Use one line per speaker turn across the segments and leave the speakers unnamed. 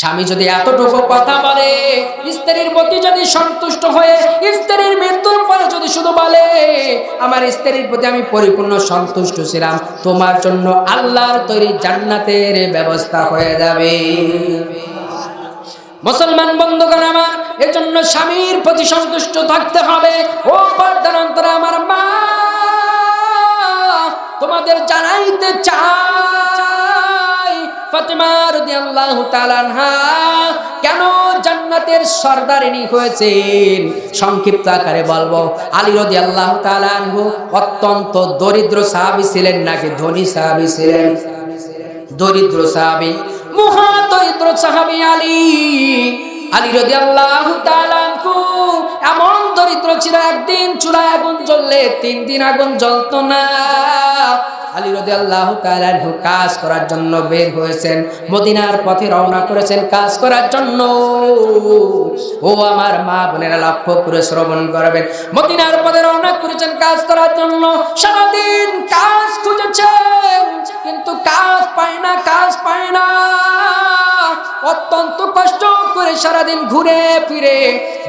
স্বামী যদি এতটুকু কথা বলে, স্ত্রীর প্রতি যদি সন্তুষ্ট হয়ে, স্ত্রীর মৃত্যুর পরে যদি শুধু বলে, আমার স্ত্রীর প্রতি আমি পরিপূর্ণ সন্তুষ্ট ছিলাম, তোমার জন্য আল্লাহর তৈরি জান্নাতের ব্যবস্থা হয়ে যাবে। মুসলমান বন্ধুগণ আমার, এজন্য স্বামীর প্রতি সন্তুষ্ট থাকতে হবে। ও পর্দানন্তরে আমার মা, তোমাদের জানাইতে চাই। কেন জান্নাতের সর্দারিনী হয়েছেন? সংক্ষিপ্ত আকারে বলব, আলী অত্যন্ত দরিদ্র সাহাবী ছিলেন নাকি ধনী ছিলেন? দরিদ্র এমন দরিদ্র ছিল, একদিন চুলায় আগুন জ্বললে, তিন দিন আগুন জ্বলত না। আলী রদে আল্লাহ কাজ করার জন্য বের হয়েছেন, মদিনার পথে রওনা করেছেন কাজ করার জন্য। ও আমার মা বোনেরা লক্ষ্য করে শ্রবণ করবেন। মদিনার পথে রওনা করেছেন কাজ করার জন্য। সারাদিন কাজ খুঁজেছেন, কিন্তু কাজ পায় না, কাজ পায় না। অত্যন্ত কষ্ট করে সারাদিন ঘুরে ফিরে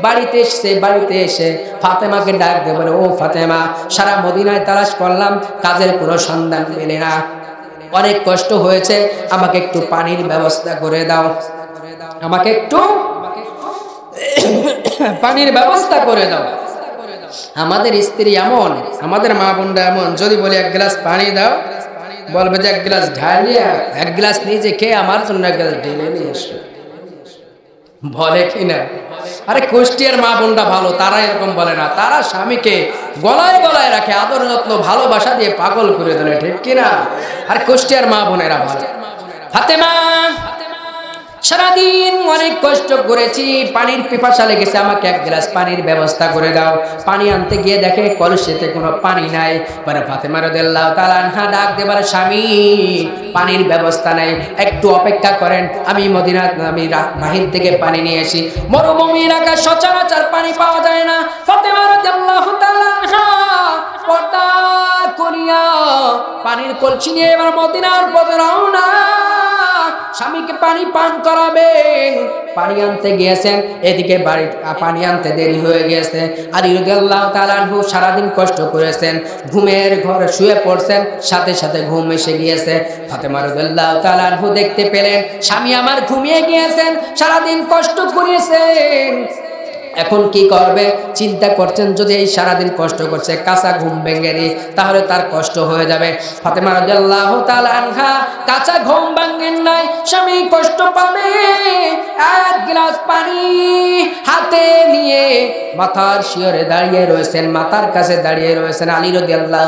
বাড়িতে এসে বাড়িতে এসে ফাতেমাকে ডাক দিয়ে বলে, ও ফাতেমা, সারা মদিনায় তালাশ করলাম, কাজের কোনো সন্ধান মেলে না। অনেক কষ্ট হয়েছে, আমাকে একটু পানির ব্যবস্থা করে দাও। আমাকে একটু পানির ব্যবস্থা করে দাও। আমাদের স্ত্রী এমন, আমাদের মা বোনরা এমন, যদি বলি এক গ্লাস পানি দাও বলবে যে এক গ্লাস ঢালিয়ে এক গ্লাস নিয়ে যে খেয়ে আমার জন্য এক গ্লাস ঢেলে নিয়ে এসো। বলে কি না? আরে কুষ্টিয়ার মা বোনটা ভালো, তারা এরকম বলে না। তারা স্বামীকে গলায় গলায় রাখে, আদর যত্ন, ভালোবাসা দিয়ে পাগল করে দিলে ঠিক কিনা আর কুষ্টিয়ার মা বোনেরা ভালো। ফাতেমা! সারাদিন অনেক কষ্ট করেছি, পানির পিপাসা লেগেছে, আমাকে এক গ্লাস পানির ব্যবস্থা করে দাও। পানি আনতে গিয়ে দেখে কলসিতে কোনো পানি নাই। পরে ফাতেমা রদেল্লাহ তালানহা ডাক দেবার স্বামী, পানির ব্যবস্থা নাই। একটু অপেক্ষা করেন, আমি মদিনা, আমি রা- বাহির থেকে পানি নিয়ে আসি মরুভূমি এলাকা সচরাচর পানি পাওয়া যায় না। ফাতেমা রদেল্লাহ তালানহা পর্দা করিয়া পানির কলসি নিয়ে এবার মদিনার পথে রওনা। স্বামীকে পানি পান করাবেন। পানি আনতে গিয়েছেন, এদিকে বাড়ি পানি আনতে দেরি হয়ে গিয়েছে। আর ইউদাল্লাহ তালানহু সারাদিন কষ্ট করেছেন, ঘুমের ঘরে শুয়ে পড়ছেন, সাথে সাথে ঘুম এসে গিয়েছে। ফাতেমা রুদাল্লাহ তালানহু দেখতে পেলেন, স্বামী আমার ঘুমিয়ে গিয়েছেন, সারাদিন কষ্ট করিয়েছেন এখন কি করবে? চিন্তা করছেন, যদি এই সারাদিন কষ্ট করছে, কাঁচা ঘুম ভেঙে নি তাহলে তার কষ্ট হয়ে যাবে। ফাতেমা রাদিয়াল্লাহু তাআলা আনহা, কাঁচা ঘুম ভাঙেন নাই, স্বামী কষ্ট পাবে। গ্লাস পানি হাতে নিয়ে মাথার শিয়রে দাঁড়িয়ে রয়েছেন মাথার কাছে দাঁড়িয়ে রয়েছেন আলী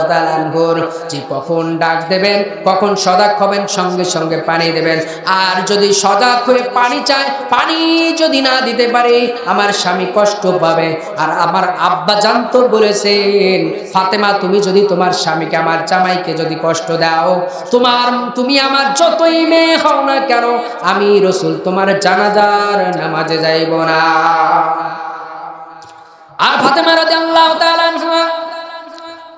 তাআলা আনহুর। যে কখন ডাক দেবেন, কখন সজাগ হবেন, সঙ্গে সঙ্গে পানি দেবেন। আর যদি সজাগ হয়ে পানি চায়, পানি যদি না দিতে পারে, আমার স্বামী কষ্ট পাবে। আর আমার আব্বা জানতো বলেছেন, ফাতেমা, তুমি যদি তোমার স্বামীকে, আমার জামাইকে যদি কষ্ট দাও, তোমার, তুমি আমার যতই মেয়ে হও না কেন, আমি রসুল তোমার জানাজার নামাজে যাইব না আর ফাতেমা রাদিয়াল্লাহু তাআলা আনহা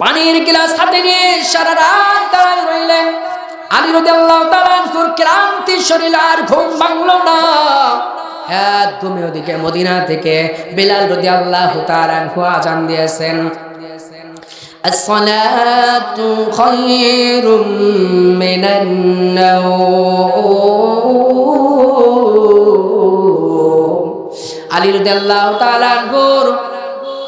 পানির গ্লাস হাতে নিয়ে সারা রাত দাঁড়ায় রইলেন আলী রাদিয়াল্লাহু তাআলা আনহুর ক্লান্তি শরীর আর ঘুম ভাঙলো না একদমই ওদিকে মদিনা থেকে বিলাল রাদিয়াল্লাহু তাআলা আনহু আজান দিয়েছেন الصلاة خير من النوم আলী রাদিয়াল্লাহু তাআলা আনহুর,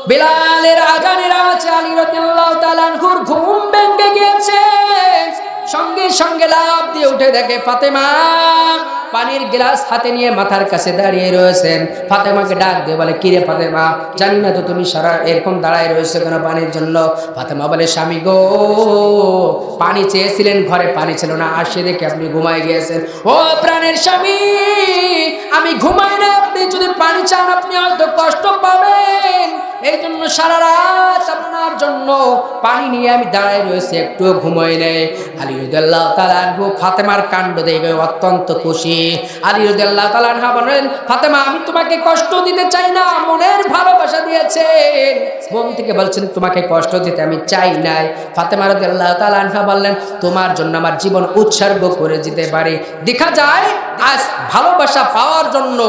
বিলালের আজানের আওয়াজে আলী রাদিয়াল্লাহু তাআলা আনহুর ঘুম ভেঙে গিয়েছে। সঙ্গে সঙ্গে লাভ দিয়ে উঠে দেখে ফাতেমা পানির গ্লাস হাতে নিয়ে মাথার কাছে দাঁড়িয়ে রয়েছেন। ফাতেমাকে ডাক দিয়ে বলে, কিরে ফাতেমা, জানি না তো তুমি সারা এরকম দাঁড়ায় রয়েছে কেন পানির জন্য? ফাতেমা বলে, স্বামী গো, পানি চেয়েছিলেন, ঘরে পানি ছিল না। আসে দেখে আপনি ঘুমায় গিয়েছেন। ও প্রাণের স্বামী, আমি ঘুমাই না। যদি পানি চান, আপনি হয়তো কষ্ট পাবেন। এই জন্য সারা রাত আপনার জন্য পানি নিয়ে আমি দাঁড়ায় রয়েছি, একটু ঘুমোই নেই। আলী রুদাল্লাহ তালানহু ফাতেমার কাণ্ড দেখে অত্যন্ত খুশি। আলী রুদাল্লাহ তালানহা বলেন, ফাতেমা, আমি তোমাকে কষ্ট দিতে চাই না, মনের ভালোবাসা দিয়েছেন। মন থেকে বলছেন, তোমাকে কষ্ট দিতে আমি চাই নাই। ফাতেমা রুদাল্লাহ তালানহা বললেন, তোমার জন্য আমার জীবন উৎসর্গ করে দিতে পারি। দেখা যায়, আজ ভালোবাসা পাওয়ার জন্য